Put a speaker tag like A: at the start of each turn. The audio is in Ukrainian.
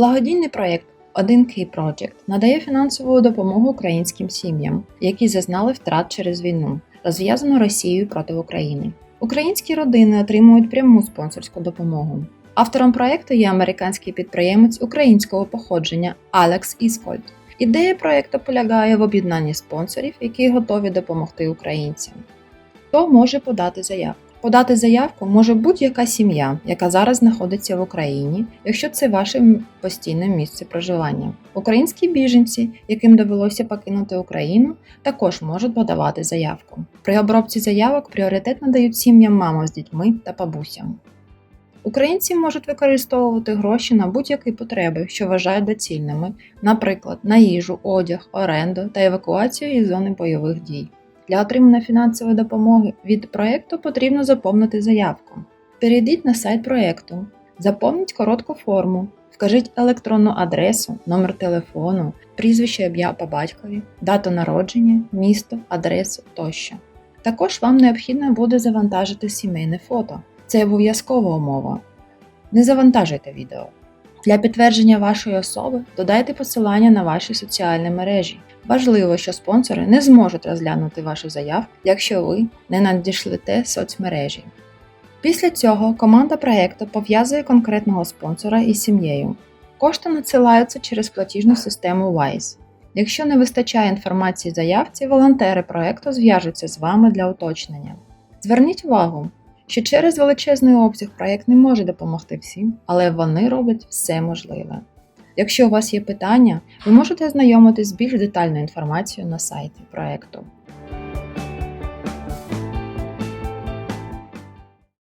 A: Благодійний проєкт Один Кей Project надає фінансову допомогу українським сім'ям, які зазнали втрат через війну, розв'язану Росією проти України. Українські родини отримують пряму спонсорську допомогу. Автором проєкту є американський підприємець українського походження Алекс Іскольд. Ідея проєкту полягає в об'єднанні спонсорів, які готові допомогти українцям. Хто може подати заявку? Подати заявку може будь-яка сім'я, яка зараз знаходиться в Україні, якщо це ваше постійне місце проживання. Українські біженці, яким довелося покинути Україну, також можуть подавати заявку. При обробці заявок пріоритет надають сім'ям мамам з дітьми та бабусям. Українці можуть використовувати гроші на будь-які потреби, що вважають доцільними, наприклад, на їжу, одяг, оренду та евакуацію із зони бойових дій. Для отримання фінансової допомоги від проєкту потрібно заповнити заявку. Перейдіть на сайт проєкту, заповніть коротку форму, вкажіть електронну адресу, номер телефону, прізвище ім'я по батькові, дату народження, місто, адресу тощо. Також вам необхідно буде завантажити сімейне фото. Це обов'язкова умова. Не завантажуйте відео. Для підтвердження вашої особи додайте посилання на ваші соціальні мережі. Важливо, що спонсори не зможуть розглянути вашу заявку, якщо ви не надішлете соцмережі. Після цього команда проєкту пов'язує конкретного спонсора із сім'єю. Кошти надсилаються через платіжну систему WISE. Якщо не вистачає інформації заявці, волонтери проєкту зв'яжуться з вами для уточнення. Зверніть увагу, що через величезний обсяг проєкт не може допомогти всім, але вони роблять все можливе. Якщо у вас є питання, ви можете ознайомитись з більш детальною інформацією на сайті проєкту.